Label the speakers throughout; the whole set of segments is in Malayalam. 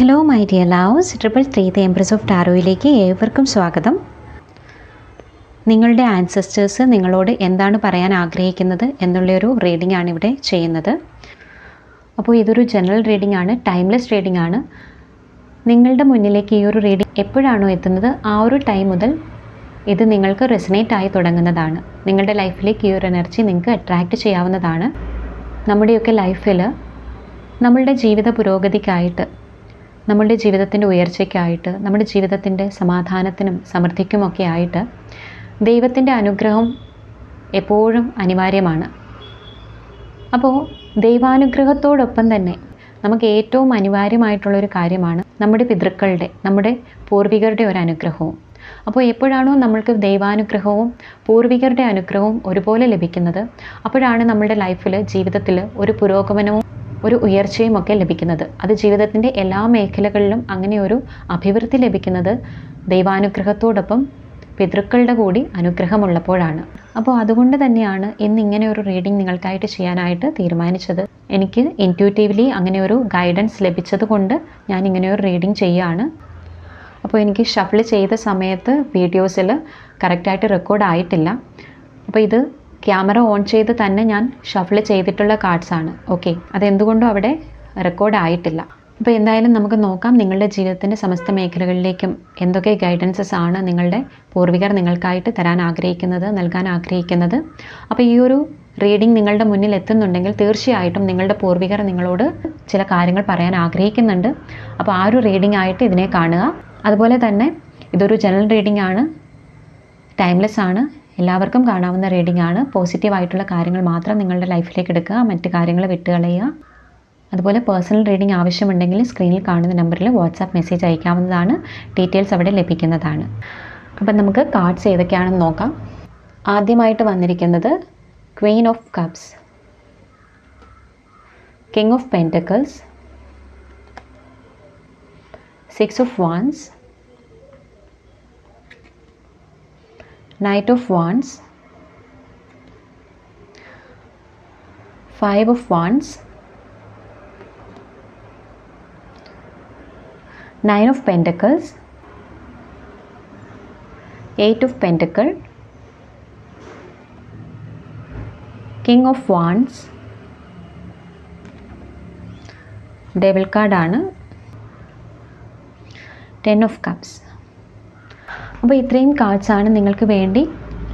Speaker 1: Hello my dear loves triple three the empress of ടാരോയിലേക്ക് ഏവർക്കും സ്വാഗതം. നിങ്ങളുടെ ആൻസസ്റ്റേഴ്സ് നിങ്ങളോട് എന്താണ് പറയാൻ ആഗ്രഹിക്കുന്നത് എന്നുള്ളൊരു റീഡിംഗ് ആണ് ഇവിടെ ചെയ്യുന്നത്. അപ്പോൾ ഇതൊരു ജനറൽ റീഡിംഗ് ആണ് ടൈംലെസ് റീഡിംഗ് ആണ്. നിങ്ങളുടെ മുന്നിലേക്ക് ഈ ഒരു റീഡിംഗ് എപ്പോഴാണോ എത്തുന്നത് ആ ഒരു ടൈം മുതൽ ഇത് നിങ്ങൾക്ക് റെസിനേറ്റ് ആയി തുടങ്ങുന്നതാണ്. നിങ്ങളുടെ ലൈഫിലേക്ക് ഈ ഒരു എനർജി നിങ്ങൾക്ക് അട്രാക്റ്റ് ചെയ്യാവുന്നതാണ്. നമ്മുടെയൊക്കെ ലൈഫിൽ നമ്മളുടെ ജീവിത പുരോഗതിക്കായിട്ട് നമ്മളുടെ ജീവിതത്തിന്റെ ഉയർച്ചയ്ക്കായിട്ട് നമ്മുടെ ജീവിതത്തിന്റെ സമാധാനത്തിനും സമൃദ്ധിക്കുമൊക്കെ ആയിട്ട് ദൈവത്തിന്റെ അനുഗ്രഹം എപ്പോഴും അനിവാര്യമാണ്. അപ്പോൾ ദൈവാനുഗ്രഹത്തോടൊപ്പം തന്നെ നമുക്ക് ഏറ്റവും അനിവാര്യമായിട്ടുള്ളൊരു കാര്യമാണ് നമ്മുടെ പിതൃക്കളുടെ നമ്മുടെ പൂർവികരുടെ ഒരു അനുഗ്രഹവും. അപ്പോൾ എപ്പോഴാണോ നമ്മൾക്ക് ദൈവാനുഗ്രഹവും പൂർവികരുടെ അനുഗ്രഹവും ഒരുപോലെ ലഭിക്കുന്നത് അപ്പോഴാണ് നമ്മുടെ ലൈഫിൽ ജീവിതത്തിൽ ഒരു പുരോഗമനവും ഒരു ഉയർച്ചയും ഒക്കെ ലഭിക്കുന്നത്. അത് ജീവിതത്തിന്റെ എല്ലാ മേഖലകളിലും അങ്ങനെ ഒരു അഭിവൃദ്ധി ലഭിക്കുന്നത് ദൈവാനുഗ്രഹത്തോടൊപ്പം പിതൃക്കളുടെ കൂടി അനുഗ്രഹമുള്ളപ്പോഴാണ്. അപ്പോൾ അതുകൊണ്ട് തന്നെയാണ് ഇന്ന് ഇങ്ങനെ ഒരു റീഡിംഗ് നിങ്ങൾക്കായിട്ട് ചെയ്യാനായിട്ട് തീരുമാനിച്ചത്. എനിക്ക് ഇന്റ്യൂട്ടീവ്ലി അങ്ങനെ ഒരു ഗൈഡൻസ് ലഭിച്ചത് കൊണ്ട് ഞാൻ ഇങ്ങനെ ഒരു റീഡിംഗ് ചെയ്യുകയാണ്. അപ്പോൾ എനിക്ക് ഷഫിൾ ചെയ്ത സമയത്ത് വീഡിയോസിൽ കറക്റ്റായിട്ട് റെക്കോർഡ് ആയിട്ടില്ല. അപ്പോൾ ഇത് ക്യാമറ ഓൺ ചെയ്ത് തന്നെ ഞാൻ ഷഫിൾ ചെയ്തിട്ടുള്ള കാർഡ്സാണ് ഓക്കെ. അതെന്തുകൊണ്ടും അവിടെ റെക്കോർഡ് ആയിട്ടില്ല. അപ്പോൾ എന്തായാലും നമുക്ക് നോക്കാം നിങ്ങളുടെ ജീവിതത്തിന്റെ സമസ്ത മേഖലകളിലേക്കും എന്തൊക്കെ ഗൈഡൻസസ് ആണ് നിങ്ങളുടെ പൂർവികർ നിങ്ങൾക്കായിട്ട് തരാൻ ആഗ്രഹിക്കുന്നത് നൽകാൻ ആഗ്രഹിക്കുന്നത്. അപ്പോൾ ഈ ഒരു റീഡിംഗ് നിങ്ങളുടെ മുന്നിൽ എത്തുന്നുണ്ടെങ്കിൽ തീർച്ചയായിട്ടും നിങ്ങളുടെ പൂർവികർ നിങ്ങളോട് ചില കാര്യങ്ങൾ പറയാൻ ആഗ്രഹിക്കുന്നുണ്ട്. അപ്പോൾ ആ ഒരു റീഡിംഗ് ആയിട്ട് ഇതിനെ കാണുക. അതുപോലെ തന്നെ ഇതൊരു ജനറൽ റീഡിംഗ് ആണ്. ടൈംലെസ് ആണ്. എല്ലാവർക്കും കാണാവുന്ന റീഡിംഗ് ആണ്. പോസിറ്റീവ് ആയിട്ടുള്ള കാര്യങ്ങൾ മാത്രം നിങ്ങളുടെ ലൈഫിലേക്ക് എടുക്കുക. മറ്റ് കാര്യങ്ങൾ വിട്ടുകളയുക. അതുപോലെ പേഴ്സണൽ റീഡിംഗ് ആവശ്യമുണ്ടെങ്കിൽ സ്ക്രീനിൽ കാണുന്ന നമ്പറിൽ വാട്സാപ്പ് മെസ്സേജ് അയക്കാവുന്നതാണ്. ഡീറ്റെയിൽസ് അവിടെ ലഭിക്കുന്നതാണ്. അപ്പം നമുക്ക് കാർഡ്സ് ഏതൊക്കെയാണെന്ന് നോക്കാം. ആദ്യമായിട്ട് വന്നിരിക്കുന്നത് queen of cups king of pentacles six of wands Knight of Wands, Five of Wands, Nine of Pentacles, Eight of Pentacle, King of Wands, devil കാർഡാണ് ടെൻ ഓഫ് കപ്സ് അപ്പോൾ ഇത്രയും കാർഡ്സാണ് നിങ്ങൾക്ക് വേണ്ടി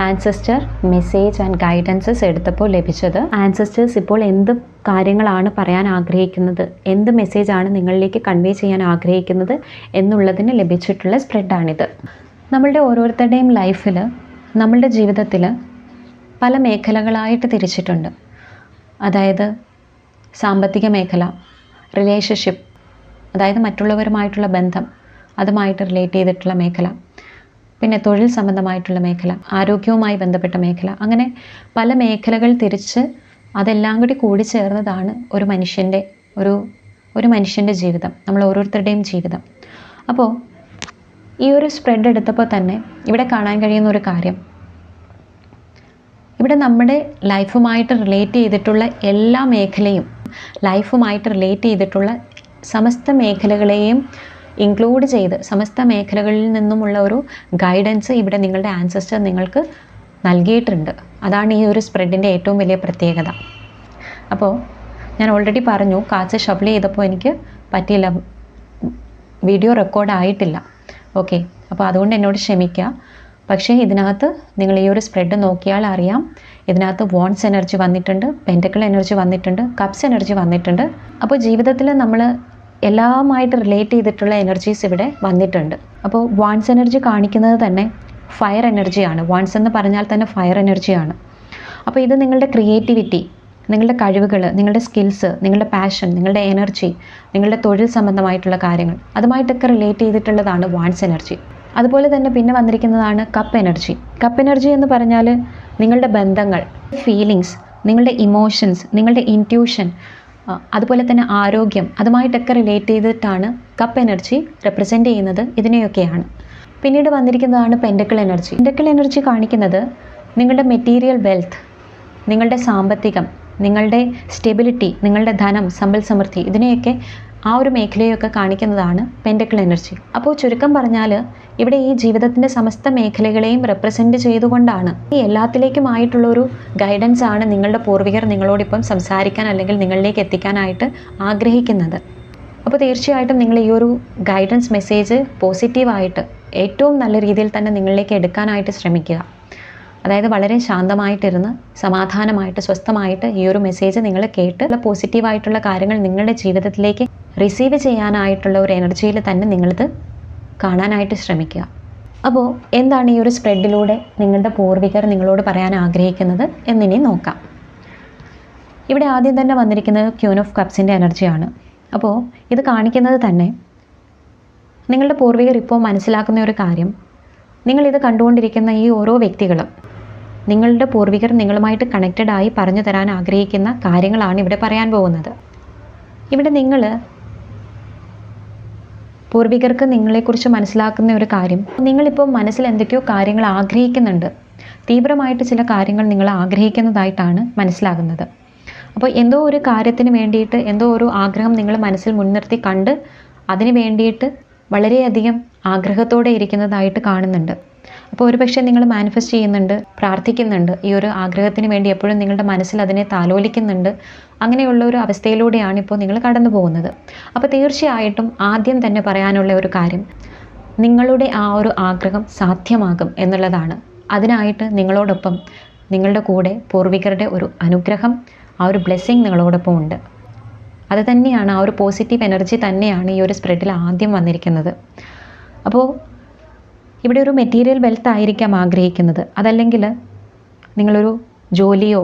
Speaker 1: ആൻസസ്റ്റർ മെസ്സേജ് ആൻഡ് ഗൈഡൻസസ് എടുത്തപ്പോൾ ലഭിച്ചത്. ആൻസസ്റ്റേഴ്സ് ഇപ്പോൾ എന്ത് കാര്യങ്ങളാണ് പറയാൻ ആഗ്രഹിക്കുന്നത്? എന്ത് മെസ്സേജാണ് നിങ്ങളിലേക്ക് കൺവേ ചെയ്യാൻ ആഗ്രഹിക്കുന്നത് എന്നുള്ളതിന് ലഭിച്ചിട്ടുള്ള സ്പ്രെഡാണിത് നമ്മളുടെ ഓരോരുത്തരുടെയും ലൈഫിൽ നമ്മളുടെ ജീവിതത്തിൽ പല മേഖലകളായിട്ട് തിരിച്ചിട്ടുണ്ട്. അതായത് സാമ്പത്തിക മേഖല റിലേഷൻഷിപ്പ് അതായത് മറ്റുള്ളവരുമായിട്ടുള്ള ബന്ധം അതുമായിട്ട് റിലേറ്റ് ചെയ്തിട്ടുള്ള മേഖല. പിന്നെ തൊഴിൽ സംബന്ധമായിട്ടുള്ള മേഖല ആരോഗ്യവുമായി ബന്ധപ്പെട്ട മേഖല അങ്ങനെ പല മേഖലകൾ തിരിച്ച് അതെല്ലാം കൂടി ചേർന്നതാണ് ഒരു മനുഷ്യന്റെ ഒരു ഒരു മനുഷ്യന്റെ ജീവിതം നമ്മൾ ഓരോരുത്തരുടെയും ജീവിതം. അപ്പോൾ ഈ ഒരു സ്പ്രെഡ് എടുത്തപ്പോൾ തന്നെ ഇവിടെ കാണാൻ കഴിയുന്ന ഒരു കാര്യം. ഇവിടെ നമ്മുടെ ലൈഫുമായിട്ട് റിലേറ്റ് ചെയ്തിട്ടുള്ള എല്ലാ മേഖലയും ലൈഫുമായിട്ട് റിലേറ്റ് ചെയ്തിട്ടുള്ള സമസ്ത മേഖലകളെയും ഇൻക്ലൂഡ് ചെയ്ത് സമസ്ത മേഖലകളിൽ നിന്നുമുള്ള ഒരു ഗൈഡൻസ് ഇവിടെ നിങ്ങളുടെ ആൻസസ്റ്റർ നിങ്ങൾക്ക് നൽകിയിട്ടുണ്ട്. അതാണ് ഈ ഒരു സ്പ്രെഡിന്റെ ഏറ്റവും വലിയ പ്രത്യേകത. അപ്പോൾ ഞാൻ ഓൾറെഡി പറഞ്ഞു കാച്ച് ഷഫിൾ ചെയ്തപ്പോൾ എനിക്ക് പറ്റിയില്ല. വീഡിയോ റെക്കോർഡ് ആയിട്ടില്ല. ഓക്കെ അപ്പോൾ അതുകൊണ്ട് എന്നോട് ക്ഷമിക്കുക. പക്ഷേ ഇതിനകത്ത് നിങ്ങൾ ഈ ഒരു സ്പ്രെഡ് നോക്കിയാൽ അറിയാം. ഇതിനകത്ത് വോൺസ് എനർജി വന്നിട്ടുണ്ട് പെന്റക്കിൾ എനർജി വന്നിട്ടുണ്ട് കപ്സ് എനർജി വന്നിട്ടുണ്ട്. അപ്പോൾ ജീവിതത്തിൽ നമ്മൾ എല്ലാമായിട്ട് റിലേറ്റ് ചെയ്തിട്ടുള്ള എനർജീസ് ഇവിടെ വന്നിട്ടുണ്ട്. അപ്പോൾ വാൺസ് എനർജി കാണിക്കുന്നത് തന്നെ ഫയർ എനർജിയാണ് വാൺസ് എന്ന് പറഞ്ഞാൽ തന്നെ ഫയർ എനർജിയാണ് അപ്പോൾ ഇത് നിങ്ങളുടെ ക്രിയേറ്റിവിറ്റി നിങ്ങളുടെ കഴിവുകൾ നിങ്ങളുടെ സ്കിൽസ് നിങ്ങളുടെ പാഷൻ നിങ്ങളുടെ എനർജി നിങ്ങളുടെ തൊഴിൽ സംബന്ധമായിട്ടുള്ള കാര്യങ്ങൾ അതുമായിട്ടൊക്കെ റിലേറ്റ് ചെയ്തിട്ടുള്ളതാണ് വാൺസ് എനർജി അതുപോലെ തന്നെ പിന്നെ വന്നിരിക്കുന്നതാണ് കപ്പ് എനർജി കപ്പ് എനർജി എന്ന് പറഞ്ഞാൽ നിങ്ങളുടെ ബന്ധങ്ങൾ ഫീലിങ്സ് നിങ്ങളുടെ ഇമോഷൻസ് നിങ്ങളുടെ ഇന്റ്യൂഷൻ അതുപോലെ തന്നെ ആരോഗ്യം അതുമായിട്ടൊക്കെ റിലേറ്റ് ചെയ്തിട്ടാണ് കപ്പ് എനർജി റെപ്രസെന്റ് ചെയ്യുന്നത് ഇതിനെയൊക്കെയാണ്. പിന്നീട് വന്നിരിക്കുന്നതാണ് പെൻഡക്കിൾ എനർജി പെൻഡക്കിൾ എനർജി കാണിക്കുന്നത് നിങ്ങളുടെ മെറ്റീരിയൽ വെൽത്ത് നിങ്ങളുടെ സാമ്പത്തികം നിങ്ങളുടെ സ്റ്റെബിലിറ്റി നിങ്ങളുടെ ധനം സമ്പൽ സമൃദ്ധി ഇതിനെയൊക്കെ ആ ഒരു മേഖലയൊക്കെ കാണിക്കുന്നതാണ് പെൻഡക്കിൾ എനർജി അപ്പോൾ ചുരുക്കം പറഞ്ഞാൽ ഇവിടെ ഈ ജീവിതത്തിന്റെ സമസ്ത മേഖലകളെയും റെപ്രസെന്റ് ചെയ്തുകൊണ്ടാണ് ഈ എല്ലാത്തിലേക്കുമായിട്ടുള്ള ഒരു ഗൈഡൻസ് ആണ് നിങ്ങളുടെ പൂർവികർ നിങ്ങളോടിപ്പം സംസാരിക്കാൻ അല്ലെങ്കിൽ നിങ്ങളിലേക്ക് എത്തിക്കാനായിട്ട് ആഗ്രഹിക്കുന്നത്. അപ്പോൾ തീർച്ചയായിട്ടും നിങ്ങൾ ഈ ഒരു ഗൈഡൻസ് മെസ്സേജ് പോസിറ്റീവായിട്ട് ഏറ്റവും നല്ല രീതിയിൽ തന്നെ നിങ്ങളിലേക്ക് എടുക്കാനായിട്ട് ശ്രമിക്കുക. അതായത് വളരെ ശാന്തമായിട്ടിരുന്ന് സമാധാനമായിട്ട് സ്വസ്ഥമായിട്ട് ഈ ഒരു മെസ്സേജ് നിങ്ങൾ കേട്ട് പോസിറ്റീവായിട്ടുള്ള കാര്യങ്ങൾ നിങ്ങളുടെ ജീവിതത്തിലേക്ക് റിസീവ് ചെയ്യാനായിട്ടുള്ള ഒരു എനർജിയിൽ തന്നെ നിങ്ങളിത് കാണാനായിട്ട് ശ്രമിക്കുക. അപ്പോൾ എന്താണ് ഈ ഒരു സ്പ്രെഡിലൂടെ നിങ്ങളുടെ പൂർവികർ നിങ്ങളോട് പറയാൻ ആഗ്രഹിക്കുന്നത് എന്നിനി നോക്കാം. ഇവിടെ ആദ്യം തന്നെ വന്നിരിക്കുന്നത് ക്യൂൻ ഓഫ് കപ്സിന്റെ എനർജിയാണ് അപ്പോൾ ഇത് കാണിക്കുന്നത് തന്നെ നിങ്ങളുടെ പൂർവികർ ഇപ്പോൾ മനസ്സിലാക്കുന്ന ഒരു കാര്യം. നിങ്ങളിത് കണ്ടുകൊണ്ടിരിക്കുന്ന ഈ ഓരോ വ്യക്തികളും നിങ്ങളുടെ പൂർവികർ നിങ്ങളുമായിട്ട് കണക്റ്റഡ് ആയി പറഞ്ഞു തരാൻ ആഗ്രഹിക്കുന്ന കാര്യങ്ങളാണ് ഇവിടെ പറയാൻ പോകുന്നത്. ഇവിടെ നിങ്ങൾ പൂർവികർക്ക് നിങ്ങളെക്കുറിച്ച് മനസ്സിലാക്കുന്ന ഒരു കാര്യം. നിങ്ങളിപ്പോൾ മനസ്സിൽ എന്തൊക്കെയോ കാര്യങ്ങൾ ആഗ്രഹിക്കുന്നുണ്ട്. തീവ്രമായിട്ട് ചില കാര്യങ്ങൾ നിങ്ങൾ ആഗ്രഹിക്കുന്നതായിട്ടാണ് മനസ്സിലാകുന്നത്. അപ്പോൾ എന്തോ ഒരു കാര്യത്തിന് വേണ്ടിയിട്ട് എന്തോ ഒരു ആഗ്രഹം നിങ്ങൾ മനസ്സിൽ മുൻനിർത്തി കണ്ട് അതിന് വേണ്ടിയിട്ട് വളരെയധികം ആഗ്രഹത്തോടെ ഇരിക്കുന്നതായിട്ട് കാണുന്നുണ്ട്. അപ്പോൾ ഒരു പക്ഷേ നിങ്ങൾ മാനിഫെസ്റ്റ് ചെയ്യുന്നുണ്ട് പ്രാർത്ഥിക്കുന്നുണ്ട് ഈ ഒരു ആഗ്രഹത്തിന് വേണ്ടി എപ്പോഴും നിങ്ങളുടെ മനസ്സിൽ അതിനെ താലോലിക്കുന്നുണ്ട്. അങ്ങനെയുള്ള ഒരു അവസ്ഥയിലൂടെയാണ് ഇപ്പോൾ നിങ്ങൾ കടന്നു പോകുന്നത്. അപ്പോൾ തീർച്ചയായിട്ടും ആദ്യം തന്നെ പറയാനുള്ള ഒരു കാര്യം നിങ്ങളുടെ ആ ഒരു ആഗ്രഹം സാധ്യമാകും എന്നുള്ളതാണ്. അതിനായിട്ട് നിങ്ങളോടൊപ്പം നിങ്ങളുടെ കൂടെ പൂർവികരുടെ ഒരു അനുഗ്രഹം ആ ഒരു ബ്ലെസ്സിങ് നിങ്ങളോടൊപ്പം ഉണ്ട്. അത് തന്നെയാണ് ആ ഒരു പോസിറ്റീവ് എനർജി തന്നെയാണ് ഈ ഒരു സ്പ്രെഡിൽ ആദ്യം വന്നിരിക്കുന്നത്. അപ്പോൾ ഇവിടെ ഒരു മെറ്റീരിയൽ വെൽത്ത് ആയിരിക്കാം ആഗ്രഹിക്കുന്നത്. അതല്ലെങ്കിൽ നിങ്ങളൊരു ജോലിയോ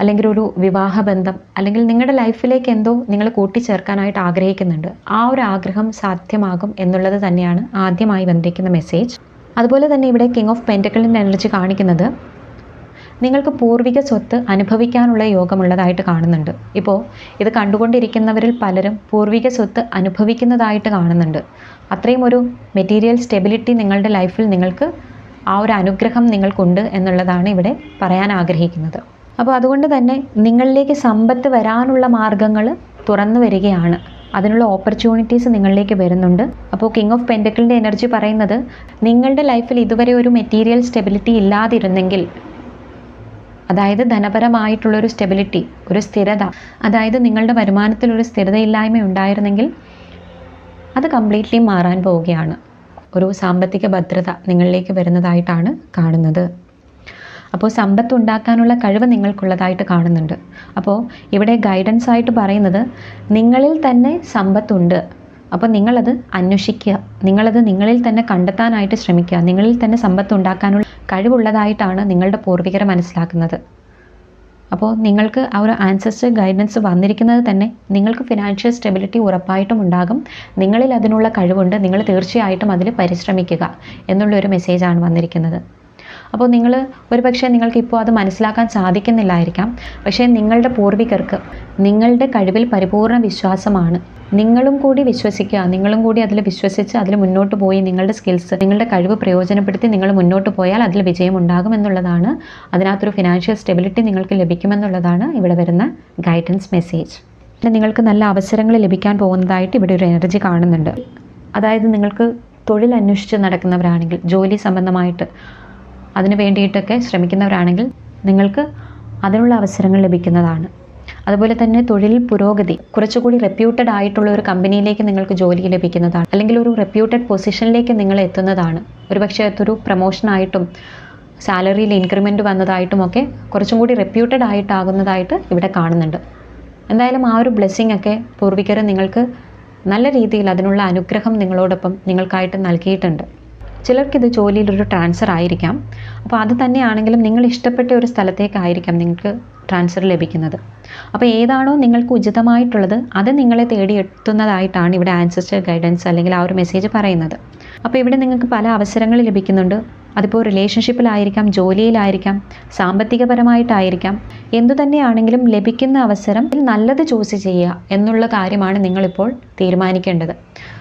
Speaker 1: അല്ലെങ്കിൽ ഒരു വിവാഹബന്ധം അല്ലെങ്കിൽ നിങ്ങളുടെ ലൈഫിലേക്ക് എന്തോ നിങ്ങൾ കൂട്ടിച്ചേർക്കാനായിട്ട് ആഗ്രഹിക്കുന്നുണ്ട്. ആ ഒരു ആഗ്രഹം സാധ്യമാകും എന്നുള്ളത് തന്നെയാണ് ആദ്യമായി വന്നിരിക്കുന്ന മെസ്സേജ് അതുപോലെ തന്നെ ഇവിടെ കിങ് ഓഫ് പെന്റക്കളിന്റെ എനർജി കാണിക്കുന്നത് നിങ്ങൾക്ക് പൂർവിക സ്വത്ത് അനുഭവിക്കാനുള്ള യോഗമുള്ളതായിട്ട് കാണുന്നുണ്ട്. ഇപ്പോൾ ഇത് കണ്ടുകൊണ്ടിരിക്കുന്നവരിൽ പലരും പൂർവിക സ്വത്ത് അനുഭവിക്കുന്നതായിട്ട് കാണുന്നുണ്ട്. അത്രയും ഒരു മെറ്റീരിയൽ സ്റ്റെബിലിറ്റി നിങ്ങളുടെ ലൈഫിൽ നിങ്ങൾക്ക് ആ ഒരു അനുഗ്രഹം നിങ്ങൾക്കുണ്ട് എന്നുള്ളതാണ് ഇവിടെ പറയാൻ ആഗ്രഹിക്കുന്നത്. അപ്പോൾ അതുകൊണ്ട് തന്നെ നിങ്ങളിലേക്ക് സമ്പത്ത് വരാനുള്ള മാർഗങ്ങൾ തുറന്നു വരികയാണ്. അതിനുള്ള ഓപ്പർച്യൂണിറ്റീസ് നിങ്ങളിലേക്ക് വരുന്നുണ്ട്. അപ്പോൾ കിങ് ഓഫ് പെൻഡക്കിളിന്റെ എനർജി പറയുന്നത് നിങ്ങളുടെ ലൈഫിൽ ഇതുവരെ ഒരു മെറ്റീരിയൽ സ്റ്റെബിലിറ്റി ഇല്ലാതിരുന്നെങ്കിൽ അതായത് ധനപരമായിട്ടുള്ളൊരു സ്റ്റെബിലിറ്റി ഒരു സ്ഥിരത അതായത് നിങ്ങളുടെ വരുമാനത്തിൽ ഒരു സ്ഥിരതയില്ലായ്മ ഉണ്ടായിരുന്നെങ്കിൽ അത് കംപ്ലീറ്റ്ലി മാറാൻ പോവുകയാണ്. ഒരു സാമ്പത്തിക ഭദ്രത നിങ്ങളിലേക്ക് വരുന്നതായിട്ടാണ് കാണുന്നത്. അപ്പോൾ സമ്പത്ത് ഉണ്ടാക്കാനുള്ള കഴിവ് നിങ്ങൾക്കുള്ളതായിട്ട് കാണുന്നുണ്ട്. അപ്പോൾ ഇവിടെ ഗൈഡൻസ് ആയിട്ട് പറയുന്നത് നിങ്ങളിൽ തന്നെ സമ്പത്തുണ്ട്. അപ്പോൾ നിങ്ങളത് അന്വേഷിക്കുക. നിങ്ങളത് നിങ്ങളിൽ തന്നെ കണ്ടെത്താനായിട്ട് ശ്രമിക്കുക. നിങ്ങളിൽ തന്നെ സമ്പത്ത് ഉണ്ടാക്കാനുള്ള കഴിവുള്ളതായിട്ടാണ് നിങ്ങളുടെ പൂർവികരെ മനസ്സിലാക്കുന്നത്. അപ്പോൾ നിങ്ങൾക്ക് ആ ഒരു ആൻസസ്റ്റർ ഗൈഡൻസ് വന്നിരിക്കുന്നത് തന്നെ നിങ്ങൾക്ക് ഫിനാൻഷ്യൽ സ്റ്റെബിലിറ്റി ഉറപ്പായിട്ടും ഉണ്ടാകും. നിങ്ങളിൽ അതിനുള്ള കഴിവുണ്ട്. നിങ്ങൾ തീർച്ചയായിട്ടും അതിൽ പരിശ്രമിക്കുക. എന്നുള്ളൊരു മെസ്സേജാണ് വന്നിരിക്കുന്നത്. അപ്പോൾ നിങ്ങൾ ഒരു പക്ഷേ നിങ്ങൾക്ക് ഇപ്പോൾ അത് മനസ്സിലാക്കാൻ സാധിക്കുന്നില്ലായിരിക്കാം. പക്ഷേ നിങ്ങളുടെ പൂർവികർക്ക് നിങ്ങളുടെ കഴിവിൽ പരിപൂർണ വിശ്വാസമാണ്. നിങ്ങളും കൂടി വിശ്വസിക്കുക നിങ്ങളും കൂടി അതിൽ വിശ്വസിച്ച് അതിൽ മുന്നോട്ട് പോയി നിങ്ങളുടെ സ്കിൽസ് നിങ്ങളുടെ കഴിവ് പ്രയോജനപ്പെടുത്തി നിങ്ങൾ മുന്നോട്ട് പോയാൽ അതിൽ വിജയം ഉണ്ടാകും എന്നുള്ളതാണ്. അതിനകത്തൊരു ഫിനാൻഷ്യൽ സ്റ്റെബിലിറ്റി നിങ്ങൾക്ക് ലഭിക്കുമെന്നുള്ളതാണ് ഇവിടെ വരുന്ന ഗൈഡൻസ് മെസ്സേജ് പിന്നെ നിങ്ങൾക്ക് നല്ല അവസരങ്ങൾ ലഭിക്കാൻ പോകുന്നതായിട്ട് ഇവിടെ ഒരു എനർജി കാണുന്നുണ്ട്. അതായത് നിങ്ങൾക്ക് തൊഴിൽ അന്വേഷിച്ച് നടക്കുന്നവരാണെങ്കിൽ ജോലി സംബന്ധമായിട്ട് അതിന് വേണ്ടിയിട്ടൊക്കെ ശ്രമിക്കുന്നവരാണെങ്കിൽ നിങ്ങൾക്ക് അതിനുള്ള അവസരങ്ങൾ ലഭിക്കുന്നതാണ്. അതുപോലെ തന്നെ തൊഴിൽ പുരോഗതി കുറച്ചുകൂടി റെപ്യൂട്ടഡ് ആയിട്ടുള്ള ഒരു കമ്പനിയിലേക്ക് നിങ്ങൾക്ക് ജോലി ലഭിക്കുന്നതാണ്. അല്ലെങ്കിൽ ഒരു റെപ്യൂട്ടഡ് പൊസിഷനിലേക്ക് നിങ്ങൾ എത്തുന്നതാണ്. ഒരുപക്ഷെ അതൊരു പ്രൊമോഷനായിട്ടും സാലറിയിൽ ഇൻക്രിമെന്റ് വന്നതായിട്ടും ഒക്കെ കുറച്ചും കൂടി റെപ്യൂട്ടഡ് ആയിട്ടാകുന്നതായിട്ട് ഇവിടെ കാണുന്നുണ്ട്. എന്തായാലും ആ ഒരു ബ്ലെസ്സിങ് ഒക്കെ പൂർവികർ നിങ്ങൾക്ക് നല്ല രീതിയിൽ അതിനുള്ള അനുഗ്രഹം നിങ്ങളോടൊപ്പം നിങ്ങൾക്കായിട്ട് നൽകിയിട്ടുണ്ട്. ചിലർക്കിത് ജോലിയിലൊരു ട്രാൻസ്ഫർ ആയിരിക്കാം. അപ്പോൾ അത് തന്നെയാണെങ്കിലും നിങ്ങൾ ഇഷ്ടപ്പെട്ട ഒരു സ്ഥലത്തേക്കായിരിക്കാം നിങ്ങൾക്ക് ട്രാൻസ്ഫർ ലഭിക്കുന്നത്. അപ്പോൾ ഏതാണോ നിങ്ങൾക്ക് ഉചിതമായിട്ടുള്ളത് അത് നിങ്ങളെ തേടി എത്തുന്നതായിട്ടാണ് ഇവിടെ ആൻസസ്റ്റർ ഗൈഡൻസ് അല്ലെങ്കിൽ ആ ഒരു മെസ്സേജ് പറയുന്നത്. അപ്പോൾ ഇവിടെ നിങ്ങൾക്ക് പല അവസരങ്ങൾ ലഭിക്കുന്നുണ്ട്. അതിപ്പോൾ റിലേഷൻഷിപ്പിലായിരിക്കാം ജോലിയിലായിരിക്കാം സാമ്പത്തികപരമായിട്ടായിരിക്കാം. എന്തു തന്നെയാണെങ്കിലും ലഭിക്കുന്ന അവസരം നല്ലത് ചൂസ് ചെയ്യുക എന്നുള്ള കാര്യമാണ് നിങ്ങളിപ്പോൾ തീരുമാനിക്കേണ്ടത്.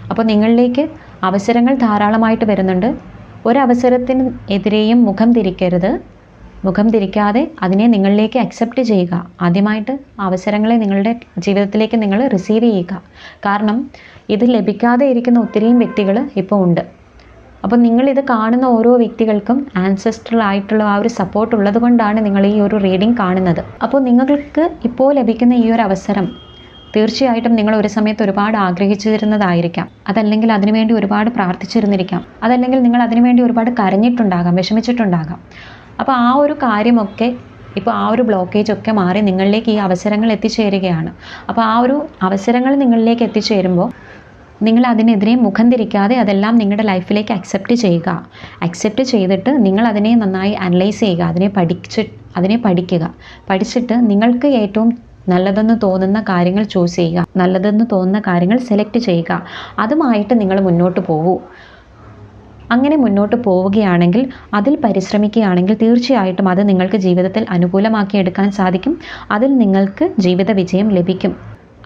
Speaker 1: അപ്പോൾ നിങ്ങളിലേക്ക് അവസരങ്ങൾ ധാരാളമായിട്ട് വരുന്നുണ്ട്. ഒരവസരത്തിന് എതിരെയും മുഖം തിരിക്കരുത്. മുഖം തിരിക്കാതെ അതിനെ നിങ്ങളിലേക്ക് അക്സെപ്റ്റ് ചെയ്യുക. ആദ്യമായിട്ട് അവസരങ്ങളെ നിങ്ങളുടെ ജീവിതത്തിലേക്ക് നിങ്ങൾ റിസീവ് ചെയ്യുക. കാരണം ഇത് ലഭിക്കാതെ ഇരിക്കുന്ന ഒത്തിരിയും വ്യക്തികൾ ഇപ്പോൾ ഉണ്ട്. അപ്പോൾ നിങ്ങളിത് കാണുന്ന ഓരോ വ്യക്തികൾക്കും ആൻസെസ്ട്രൽ ആയിട്ടുള്ള ആ ഒരു സപ്പോർട്ട് ഉള്ളത് കൊണ്ടാണ് നിങ്ങൾ ഈ ഒരു റീഡിംഗ് കാണുന്നത്. അപ്പോൾ നിങ്ങൾക്ക് ഇപ്പോൾ ലഭിക്കുന്ന ഈ ഒരു അവസരം തീർച്ചയായിട്ടും നിങ്ങൾ ഒരു സമയത്ത് ഒരുപാട് ആഗ്രഹിച്ചിരുന്നതായിരിക്കാം. അതല്ലെങ്കിൽ അതിനുവേണ്ടി ഒരുപാട് പ്രാർത്ഥിച്ചിരുന്നിരിക്കാം. അതല്ലെങ്കിൽ നിങ്ങൾ അതിനുവേണ്ടി ഒരുപാട് കരഞ്ഞിട്ടുണ്ടാകാം വിഷമിച്ചിട്ടുണ്ടാകാം. അപ്പോൾ ആ ഒരു കാര്യമൊക്കെ ഇപ്പോൾ ആ ഒരു ബ്ലോക്കേജ് ഒക്കെ മാറി നിങ്ങളിലേക്ക് ഈ അവസരങ്ങൾ എത്തിച്ചേരുകയാണ്. അപ്പോൾ ആ ഒരു അവസരങ്ങൾ നിങ്ങളിലേക്ക് എത്തിച്ചേരുമ്പോൾ നിങ്ങൾ അതിനെതിരെ മുഖം തിരിക്കാതെ അതെല്ലാം നിങ്ങളുടെ ലൈഫിലേക്ക് അക്സെപ്റ്റ് ചെയ്യുക. അക്സെപ്റ്റ് ചെയ്തിട്ട് നിങ്ങൾ അതിനെ നന്നായി അനലൈസ് ചെയ്യുക അതിനെ പഠിച്ച് അതിനെ പഠിക്കുക. പഠിച്ചിട്ട് നിങ്ങൾക്ക് ഏറ്റവും നല്ലതെന്ന് തോന്നുന്ന കാര്യങ്ങൾ ചൂസ് ചെയ്യുക. നല്ലതെന്ന് തോന്നുന്ന കാര്യങ്ങൾ സെലക്ട് ചെയ്യുക. അതുമായിട്ട് നിങ്ങൾ മുന്നോട്ട് പോകൂ. അങ്ങനെ മുന്നോട്ട് പോവുകയാണെങ്കിൽ അതിൽ പരിശ്രമിക്കുകയാണെങ്കിൽ തീർച്ചയായിട്ടും അത് നിങ്ങൾക്ക് ജീവിതത്തിൽ അനുകൂലമാക്കിയെടുക്കാൻ സാധിക്കും. അതിൽ നിങ്ങൾക്ക് ജീവിത വിജയം ലഭിക്കും.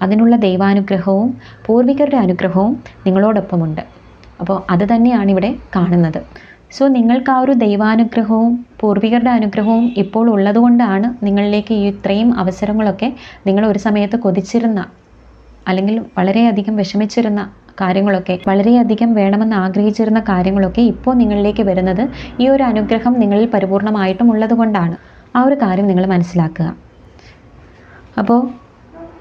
Speaker 1: അതിനുള്ള ദൈവാനുഗ്രഹവും പൂർവികരുടെ അനുഗ്രഹവും നിങ്ങളോടൊപ്പമുണ്ട്. അപ്പോൾ അത് തന്നെയാണ് ഇവിടെ കാണുന്നത്. സോ നിങ്ങൾക്ക് ആ ഒരു ദൈവാനുഗ്രഹവും പൂർവികരുടെ അനുഗ്രഹവും ഇപ്പോൾ ഉള്ളതുകൊണ്ടാണ് നിങ്ങളിലേക്ക് ഈ ഇത്രയും അവസരങ്ങളൊക്കെ നിങ്ങൾ ഒരു സമയത്ത് കൊതിച്ചിരുന്ന അല്ലെങ്കിൽ വളരെയധികം വിഷമിച്ചിരുന്ന കാര്യങ്ങളൊക്കെ വളരെയധികം വേണമെന്ന് ആഗ്രഹിച്ചിരുന്ന കാര്യങ്ങളൊക്കെ ഇപ്പോൾ നിങ്ങളിലേക്ക് വരുന്നത് ഈ ഒരു അനുഗ്രഹം നിങ്ങളിൽ പരിപൂർണമായിട്ടും ഉള്ളതുകൊണ്ടാണ്. ആ ഒരു കാര്യം നിങ്ങൾ മനസ്സിലാക്കുക. അപ്പോൾ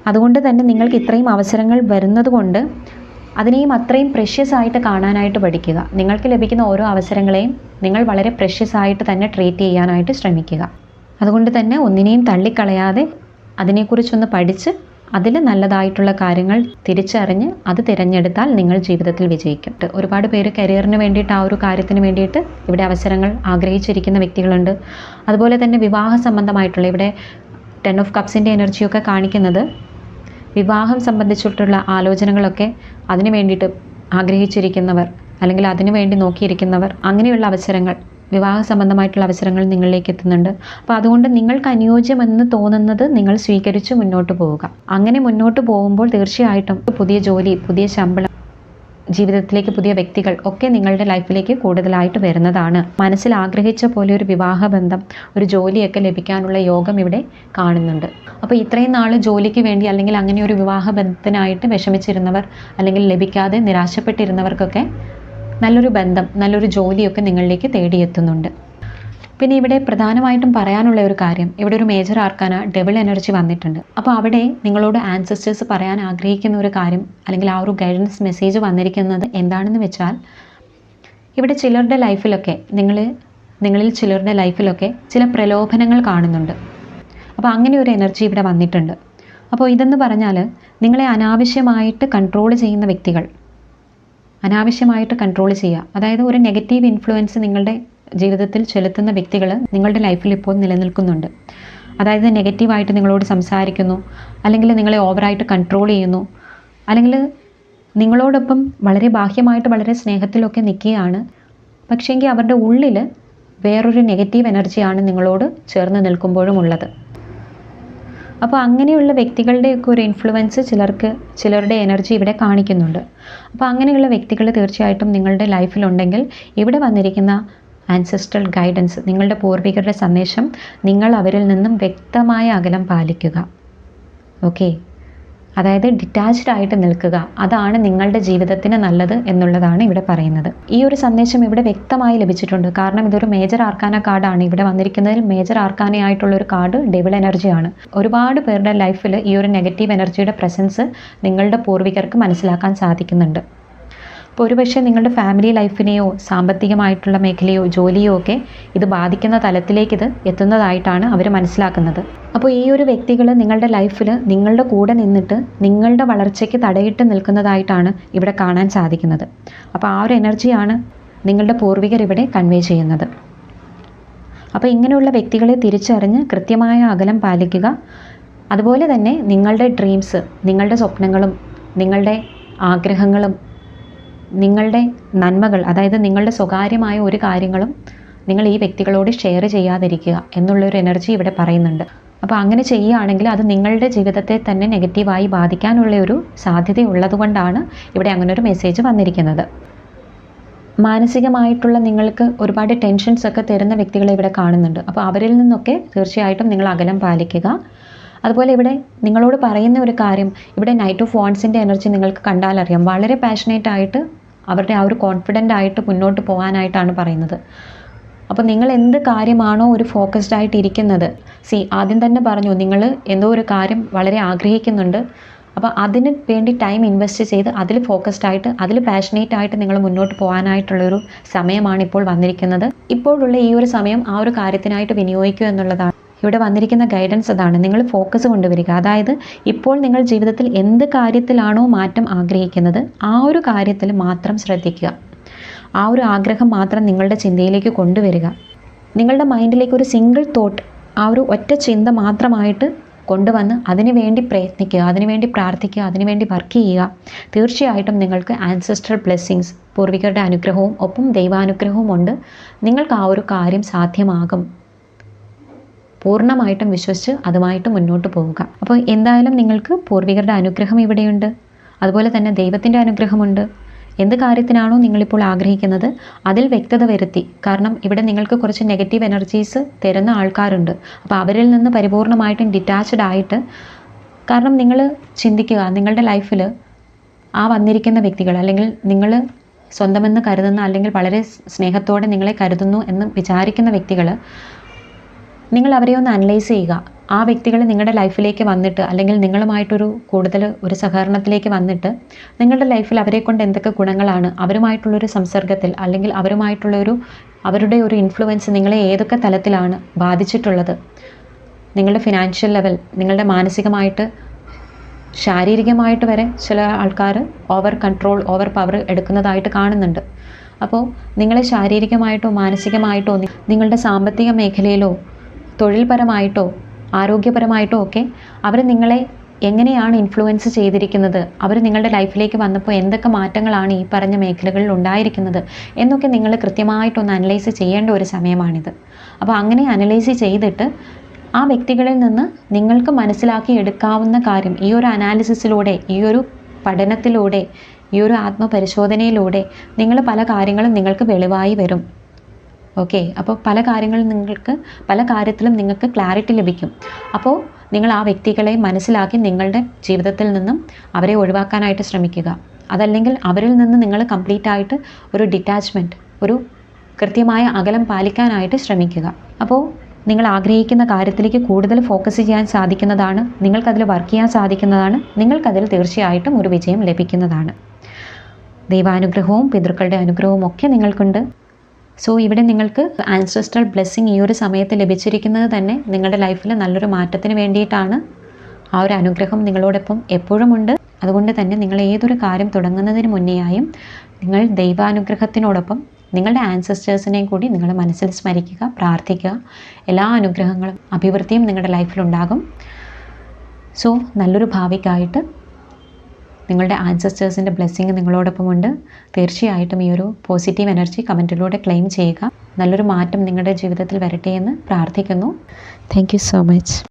Speaker 1: അതുകൊണ്ട് തന്നെ നിങ്ങൾക്ക് ഇത്രയും അവസരങ്ങൾ വരുന്നത് കൊണ്ട് അതിനെയും അത്രയും പ്രഷ്യസ് ആയിട്ട് കാണാനായിട്ട് പഠിക്കുക. നിങ്ങൾക്ക് ലഭിക്കുന്ന ഓരോ അവസരങ്ങളെയും നിങ്ങൾ വളരെ പ്രഷ്യസ് ആയിട്ട് തന്നെ ട്രീറ്റ് ചെയ്യാനായിട്ട് ശ്രമിക്കുക. അതുകൊണ്ട് തന്നെ ഒന്നിനെയും തള്ളിക്കളയാതെ അതിനെക്കുറിച്ചൊന്ന് പഠിച്ച് അതിൽ നല്ലതായിട്ടുള്ള കാര്യങ്ങൾ തിരിച്ചറിഞ്ഞ് അത് തിരഞ്ഞെടുത്താൽ നിങ്ങൾ ജീവിതത്തിൽ വിജയിക്കും. ഒരുപാട് പേര് കരിയറിന് വേണ്ടിയിട്ട് ആ ഒരു കാര്യത്തിന് വേണ്ടിയിട്ട് ഇവിടെ അവസരങ്ങൾ ആഗ്രഹിച്ചിരിക്കുന്ന വ്യക്തികളുണ്ട്. അതുപോലെ തന്നെ വിവാഹ സംബന്ധമായിട്ടുള്ള ഇവിടെ ടെൻ ഓഫ് കപ്സിന്റെ എനർജിയൊക്കെ കാണിക്കുന്നത് വിവാഹം സംബന്ധിച്ചിട്ടുള്ള ആലോചനകളൊക്കെ അതിനു വേണ്ടിയിട്ട് ആഗ്രഹിച്ചിരിക്കുന്നവർ അല്ലെങ്കിൽ അതിനു വേണ്ടി നോക്കിയിരിക്കുന്നവർ അങ്ങനെയുള്ള അവസരങ്ങൾ വിവാഹ സംബന്ധമായിട്ടുള്ള അവസരങ്ങൾ നിങ്ങളിലേക്ക് എത്തുന്നുണ്ട്. അപ്പോൾ അതുകൊണ്ട് നിങ്ങൾക്ക് അനുയോജ്യമെന്ന് തോന്നുന്നത് നിങ്ങൾ സ്വീകരിച്ച് മുന്നോട്ട് പോവുക. അങ്ങനെ മുന്നോട്ട് പോകുമ്പോൾ തീർച്ചയായിട്ടും പുതിയ ജോലി പുതിയ ശമ്പളം ജീവിതത്തിലേക്ക് പുതിയ വ്യക്തികൾ ഒക്കെ നിങ്ങളുടെ ലൈഫിലേക്ക് കൂടുതലായിട്ട് വരുന്നതാണ്. മനസ്സിൽ ആഗ്രഹിച്ച പോലെ ഒരു വിവാഹ ബന്ധം ഒരു ജോലിയൊക്കെ ലഭിക്കാനുള്ള യോഗം ഇവിടെ കാണുന്നുണ്ട്. അപ്പോൾ ഇത്രയും നാൾ ജോലിക്ക് വേണ്ടി അല്ലെങ്കിൽ അങ്ങനെ ഒരു വിവാഹ ബന്ധത്തിനായിട്ട് വിഷമിച്ചിരുന്നവർ അല്ലെങ്കിൽ ലഭിക്കാതെ നിരാശപ്പെട്ടിരുന്നവർക്കൊക്കെ നല്ലൊരു ബന്ധം നല്ലൊരു ജോലിയൊക്കെ നിങ്ങളിലേക്ക് തേടിയെത്തുന്നുണ്ട്. പിന്നെ ഇവിടെ പ്രധാനമായിട്ടും പറയാനുള്ള ഒരു കാര്യം ഇവിടെ ഒരു മേജർ ആർക്കാന ഡബിൾ എനർജി വന്നിട്ടുണ്ട്. അപ്പോൾ അവിടെ നിങ്ങളോട് ആൻസസ്റ്റേഴ്സ് പറയാൻ ആഗ്രഹിക്കുന്ന ഒരു കാര്യം അല്ലെങ്കിൽ ആ ഒരു ഗൈഡൻസ് മെസ്സേജ് വന്നിരിക്കുന്നത് എന്താണെന്ന് വെച്ചാൽ ഇവിടെ ചിലരുടെ ലൈഫിലൊക്കെ നിങ്ങൾ നിങ്ങളിൽ ചിലരുടെ ലൈഫിലൊക്കെ ചില പ്രലോഭനങ്ങൾ കാണുന്നുണ്ട്. അപ്പോൾ അങ്ങനെ ഒരു എനർജി ഇവിടെ വന്നിട്ടുണ്ട്. അപ്പോൾ ഇതെന്ന് പറഞ്ഞാൽ നിങ്ങളെ അനാവശ്യമായിട്ട് കൺട്രോൾ ചെയ്യുന്ന വ്യക്തികൾ അനാവശ്യമായിട്ട് കൺട്രോൾ ചെയ്യുക. അതായത് ഒരു നെഗറ്റീവ് ഇൻഫ്ലുവൻസ് നിങ്ങളുടെ ജീവിതത്തിൽ ചെലുത്തുന്ന വ്യക്തികൾ നിങ്ങളുടെ ലൈഫിൽ ഇപ്പോൾ നിലനിൽക്കുന്നുണ്ട്. അതായത് നെഗറ്റീവായിട്ട് നിങ്ങളോട് സംസാരിക്കുന്നു അല്ലെങ്കിൽ നിങ്ങളെ ഓവറായിട്ട് കൺട്രോൾ ചെയ്യുന്നു അല്ലെങ്കിൽ നിങ്ങളോടൊപ്പം വളരെ ബാഹ്യമായിട്ട് വളരെ സ്നേഹത്തിലൊക്കെ നിൽക്കുകയാണ്. പക്ഷേങ്കിൽ അവരുടെ ഉള്ളിൽ വേറൊരു നെഗറ്റീവ് എനർജിയാണ് നിങ്ങളോട് ചേർന്ന് നിൽക്കുമ്പോഴും ഉള്ളത്. അപ്പോൾ അങ്ങനെയുള്ള വ്യക്തികളുടെയൊക്കെ ഒരു ഇൻഫ്ലുവൻസ് ചിലർക്ക് ചിലരുടെ എനർജി ഇവിടെ കാണിക്കുന്നുണ്ട്. അപ്പോൾ അങ്ങനെയുള്ള വ്യക്തികൾ തീർച്ചയായിട്ടും നിങ്ങളുടെ ലൈഫിലുണ്ടെങ്കിൽ ഇവിടെ വന്നിരിക്കുന്ന ആൻസെസ്ട്രൽ ഗൈഡൻസ് നിങ്ങളുടെ പൂർവികരുടെ സന്ദേശം നിങ്ങൾ അവരിൽ നിന്നും വ്യക്തമായ അകലം പാലിക്കുക. ഓക്കെ അതായത് ഡിറ്റാച്ച്ഡ് ആയിട്ട് നിൽക്കുക. അതാണ് നിങ്ങളുടെ ജീവിതത്തിന് നല്ലത് എന്നുള്ളതാണ് ഇവിടെ പറയുന്നത്. ഈ ഒരു സന്ദേശം ഇവിടെ വ്യക്തമായി ലഭിച്ചിട്ടുണ്ട്. കാരണം ഇതൊരു മേജർ ആർക്കാന കാർഡാണ് ഇവിടെ വന്നിരിക്കുന്നതിൽ മേജർ ആർക്കാനയായിട്ടുള്ള ഒരു കാർഡ് ഡെവിൾ എനർജിയാണ് ഒരുപാട് പേരുടെ ലൈഫിൽ ഈ ഒരു നെഗറ്റീവ് എനർജിയുടെ പ്രസൻസ് നിങ്ങളുടെ പൂർവികർക്ക് മനസ്സിലാക്കാൻ സാധിക്കുന്നുണ്ട്. ഒരുപക്ഷെ നിങ്ങളുടെ ഫാമിലി ലൈഫിനെയോ സാമ്പത്തികമായിട്ടുള്ള മേഖലയോ ജോലിയോ ഒക്കെ ഇത് ബാധിക്കുന്ന തലത്തിലേക്ക് ഇത് എത്തുന്നതായിട്ടാണ് അവർ മനസ്സിലാക്കുന്നത്. അപ്പോൾ ഈ ഒരു വ്യക്തികൾ നിങ്ങളുടെ ലൈഫിൽ നിങ്ങളുടെ കൂടെ നിന്നിട്ട് നിങ്ങളുടെ വളർച്ചയ്ക്ക് തടയിട്ട് നിൽക്കുന്നതായിട്ടാണ് ഇവിടെ കാണാൻ സാധിക്കുന്നത്. അപ്പോൾ ആ ഒരു എനർജിയാണ് നിങ്ങളുടെ പൂർവികർ ഇവിടെ കൺവേ ചെയ്യുന്നത്. അപ്പോൾ ഇങ്ങനെയുള്ള വ്യക്തികളെ തിരിച്ചറിഞ്ഞ് കൃത്യമായ അകലം പാലിക്കുക. അതുപോലെ തന്നെ നിങ്ങളുടെ ഡ്രീംസ് നിങ്ങളുടെ സ്വപ്നങ്ങളും നിങ്ങളുടെ ആഗ്രഹങ്ങളും നിങ്ങളുടെ നന്മകൾ അതായത് നിങ്ങളുടെ സ്വകാര്യമായ ഒരു കാര്യങ്ങളും നിങ്ങൾ ഈ വ്യക്തികളോട് ഷെയർ ചെയ്യാതിരിക്കുക എന്നുള്ളൊരു എനർജി ഇവിടെ പറയുന്നുണ്ട്. അപ്പോൾ അങ്ങനെ ചെയ്യുകയാണെങ്കിൽ അത് നിങ്ങളുടെ ജീവിതത്തെ തന്നെ നെഗറ്റീവായി ബാധിക്കാനുള്ള ഒരു സാധ്യത ഉള്ളതുകൊണ്ടാണ് ഇവിടെ അങ്ങനെ ഒരു മെസ്സേജ് വന്നിരിക്കുന്നത്. മാനസികമായിട്ടുള്ള നിങ്ങൾക്ക് ഒരുപാട് ടെൻഷൻസ് ഒക്കെ തരുന്ന വ്യക്തികളെ ഇവിടെ കാണുന്നുണ്ട്. അപ്പോൾ അവരിൽ നിന്നൊക്കെ തീർച്ചയായിട്ടും നിങ്ങൾ അകലം പാലിക്കുക. അതുപോലെ ഇവിടെ നിങ്ങളോട് പറയുന്ന ഒരു കാര്യം ഇവിടെ നൈറ്റ് ഓഫ് വാൺസിന്റെ എനർജി നിങ്ങൾക്ക് കണ്ടാലറിയാം വളരെ പാഷനേറ്റ് ആയിട്ട് അവരുടെ ആ ഒരു കോൺഫിഡന്റ് ആയിട്ട് മുന്നോട്ട് പോകാനായിട്ടാണ് പറയുന്നത്. അപ്പോൾ നിങ്ങൾ എന്ത് കാര്യമാണോ ഒരു ഫോക്കസ്ഡ് ആയിട്ട് ഇരിക്കുന്നത് സി ആദ്യം തന്നെ പറഞ്ഞു നിങ്ങൾ എന്തോ ഒരു കാര്യം വളരെ ആഗ്രഹിക്കുന്നുണ്ട് അപ്പോൾ അതിന് വേണ്ടി ടൈം ഇൻവെസ്റ്റ് ചെയ്ത് അതിൽ ഫോക്കസ്ഡ് ആയിട്ട് അതിൽ പാഷനേറ്റ് ആയിട്ട് നിങ്ങൾ മുന്നോട്ട് പോകാനായിട്ടുള്ളൊരു സമയമാണ് ഇപ്പോൾ വന്നിരിക്കുന്നത്. ഇപ്പോഴുള്ള ഈ ഒരു സമയം ആ ഒരു കാര്യത്തിനായിട്ട് വിനിയോഗിക്കുക എന്നുള്ളതാണ്. ഇവിടെ വന്നിരിക്കുന്ന ഗൈഡൻസ് അതാണ്. നിങ്ങൾ ഫോക്കസ് കൊണ്ടുവരിക. അതായത് ഇപ്പോൾ നിങ്ങൾ ജീവിതത്തിൽ എന്ത് കാര്യത്തിലാണോ മാറ്റം ആഗ്രഹിക്കുന്നത് ആ ഒരു കാര്യത്തിൽ മാത്രം ശ്രദ്ധിക്കുക. ആ ഒരു ആഗ്രഹം മാത്രം നിങ്ങളുടെ ചിന്തയിലേക്ക് കൊണ്ടുവരിക. നിങ്ങളുടെ മൈൻഡിലേക്ക് ഒരു സിംഗിൾ തോട്ട് ആ ഒരു ഒറ്റ ചിന്ത മാത്രമായിട്ട് കൊണ്ടുവന്ന് അതിനുവേണ്ടി പ്രയത്നിക്കുക അതിനുവേണ്ടി പ്രാർത്ഥിക്കുക അതിനുവേണ്ടി വർക്ക് ചെയ്യുക. തീർച്ചയായിട്ടും നിങ്ങൾക്ക് ആൻസെസ്റ്റർ ബ്ലെസ്സിങ്സ് പൂർവികരുടെ അനുഗ്രഹവും ഒപ്പം ദൈവാനുഗ്രഹവും ഉണ്ട്. നിങ്ങൾക്ക് ആ ഒരു കാര്യം സാധ്യമാകും. പൂർണമായിട്ടും വിശ്വസിച്ച് അതുമായിട്ട് മുന്നോട്ട് പോവുക. അപ്പോൾ എന്തായാലും നിങ്ങൾക്ക് പൂർവികരുടെ അനുഗ്രഹം ഇവിടെയുണ്ട്. അതുപോലെ തന്നെ ദൈവത്തിന്റെ അനുഗ്രഹമുണ്ട്. എന്ത് കാര്യത്തിനാണോ നിങ്ങളിപ്പോൾ ആഗ്രഹിക്കുന്നത് അതിൽ വ്യക്തത വരുത്തി. കാരണം ഇവിടെ നിങ്ങൾക്ക് കുറച്ച് നെഗറ്റീവ് എനർജീസ് തരുന്ന ആൾക്കാരുണ്ട്. അപ്പോൾ അവരിൽ നിന്ന് പരിപൂർണമായിട്ടും ഡിറ്റാച്ച്ഡ് ആയിട്ട് കാരണം നിങ്ങൾ ചിന്തിക്കുക നിങ്ങളുടെ ലൈഫിൽ ആ വന്നിരിക്കുന്ന വ്യക്തികൾ അല്ലെങ്കിൽ നിങ്ങൾ സ്വന്തമെന്ന് കരുതുന്ന അല്ലെങ്കിൽ വളരെ സ്നേഹത്തോടെ നിങ്ങളെ കരുതുന്നു എന്ന് വിചാരിക്കുന്ന വ്യക്തികൾ നിങ്ങൾ അവരെ ഒന്ന് അനലൈസ് ചെയ്യുക. ആ വ്യക്തികൾ നിങ്ങളുടെ ലൈഫിലേക്ക് വന്നിട്ട് അല്ലെങ്കിൽ നിങ്ങളുമായിട്ടൊരു കൂടുതൽ ഒരു സഹകരണത്തിലേക്ക് വന്നിട്ട് നിങ്ങളുടെ ലൈഫിൽ അവരെ കൊണ്ട് എന്തൊക്കെ ഗുണങ്ങളാണ് അവരുമായിട്ടുള്ളൊരു സംസർഗത്തിൽ അല്ലെങ്കിൽ അവരുമായിട്ടുള്ളൊരു അവരുടെ ഒരു ഇൻഫ്ലുവൻസ് നിങ്ങളെ ഏതൊക്കെ തലത്തിലാണ് ബാധിച്ചിട്ടുള്ളത്. നിങ്ങളുടെ ഫിനാൻഷ്യൽ ലെവൽ നിങ്ങളുടെ മാനസികമായിട്ട് ശാരീരികമായിട്ട് വരെ ചില ആൾക്കാർ ഓവർ കൺട്രോൾ ഓവർ പവർ എടുക്കുന്നതായിട്ട് കാണുന്നുണ്ട്. അപ്പോൾ നിങ്ങളെ ശാരീരികമായിട്ടോ മാനസികമായിട്ടോ നിങ്ങളുടെ സാമ്പത്തിക മേഖലയിലോ തൊഴിൽപരമായിട്ടോ ആരോഗ്യപരമായിട്ടോ ഒക്കെ അവർ നിങ്ങളെ എങ്ങനെയാണ് ഇൻഫ്ലുവൻസ് ചെയ്തിരിക്കുന്നത്? അവർ നിങ്ങളുടെ ലൈഫിലേക്ക് വന്നപ്പോൾ എന്തൊക്കെ മാറ്റങ്ങളാണ് ഈ പറഞ്ഞ മേഖലകളിൽ ഉണ്ടായിരിക്കുന്നത്? എന്നൊക്കെ നിങ്ങൾ കൃത്യമായിട്ടൊന്ന് അനലൈസ് ചെയ്യേണ്ട ഒരു സമയമാണിത്. അപ്പോൾ അങ്ങനെ അനലൈസ് ചെയ്തിട്ട് ആ വ്യക്തികളിൽ നിന്ന് നിങ്ങൾക്ക് മനസ്സിലാക്കി എടുക്കാവുന്ന കാര്യം ഈ ഒരു അനാലിസിസിലൂടെ ഈ ഒരു പഠനത്തിലൂടെ ഈ ഒരു ആത്മപരിശോധനയിലൂടെ നിങ്ങൾ പല കാര്യങ്ങളും നിങ്ങൾക്ക് വെളിവായി വരും. ഓക്കെ അപ്പോൾ പല കാര്യങ്ങളും നിങ്ങൾക്ക് പല കാര്യത്തിലും നിങ്ങൾക്ക് ക്ലാരിറ്റി ലഭിക്കും. അപ്പോൾ നിങ്ങൾ ആ വ്യക്തികളെ മനസ്സിലാക്കി നിങ്ങളുടെ ജീവിതത്തിൽ നിന്നും അവരെ ഒഴിവാക്കാനായിട്ട് ശ്രമിക്കുക. അതല്ലെങ്കിൽ അവരിൽ നിന്ന് നിങ്ങൾ കംപ്ലീറ്റ് ആയിട്ട് ഒരു ഡിറ്റാച്ച്മെന്റ് ഒരു കൃത്യമായ അകലം പാലിക്കാനായിട്ട് ശ്രമിക്കുക. അപ്പോൾ നിങ്ങൾ ആഗ്രഹിക്കുന്ന കാര്യത്തിലേക്ക് കൂടുതൽ ഫോക്കസ് ചെയ്യാൻ സാധിക്കുന്നതാണ് നിങ്ങൾക്കതിൽ വർക്ക് ചെയ്യാൻ സാധിക്കുന്നതാണ് നിങ്ങൾക്കതിൽ തീർച്ചയായിട്ടും ഒരു വിജയം ലഭിക്കുന്നതാണ്. ദൈവാനുഗ്രഹവും പിതൃക്കളുടെ അനുഗ്രഹവും ഒക്കെ നിങ്ങൾക്കുണ്ട്. സോ ഇവിടെ നിങ്ങൾക്ക് ആൻസസ്ട്രൽ ബ്ലെസ്സിങ് ഈ ഒരു സമയത്ത് ലഭിച്ചിരിക്കുന്നത് തന്നെ നിങ്ങളുടെ ലൈഫിൽ നല്ലൊരു മാറ്റത്തിന് വേണ്ടിയിട്ടാണ്. ആ ഒരു അനുഗ്രഹം നിങ്ങളോടൊപ്പം എപ്പോഴുമുണ്ട്. അതുകൊണ്ട് തന്നെ നിങ്ങൾ ഏതൊരു കാര്യം തുടങ്ങുന്നതിന് മുന്നേയായും നിങ്ങൾ ദൈവാനുഗ്രഹത്തിനോടൊപ്പം നിങ്ങളുടെ ആൻസസ്റ്റേഴ്സിനെയും കൂടി നിങ്ങൾ മനസ്സിൽ സ്മരിക്കുക പ്രാർത്ഥിക്കുക. എല്ലാ അനുഗ്രഹങ്ങളും അഭിവൃദ്ധിയും നിങ്ങളുടെ ലൈഫിലുണ്ടാകും സോ നല്ലൊരു ഭാവിക്കായിട്ട് നിങ്ങളുടെ ആൻസസ്റ്റേഴ്സിന്റെ ബ്ലെസ്സിങ് നിങ്ങളോടൊപ്പമുണ്ട് തീർച്ചയായിട്ടും ഈ ഒരു പോസിറ്റീവ് എനർജി കമന്റിലൂടെ ക്ലെയിം ചെയ്യുക. നല്ലൊരു മാറ്റം നിങ്ങളുടെ ജീവിതത്തിൽ വരട്ടെ എന്ന് പ്രാർത്ഥിക്കുന്നു. Thank so much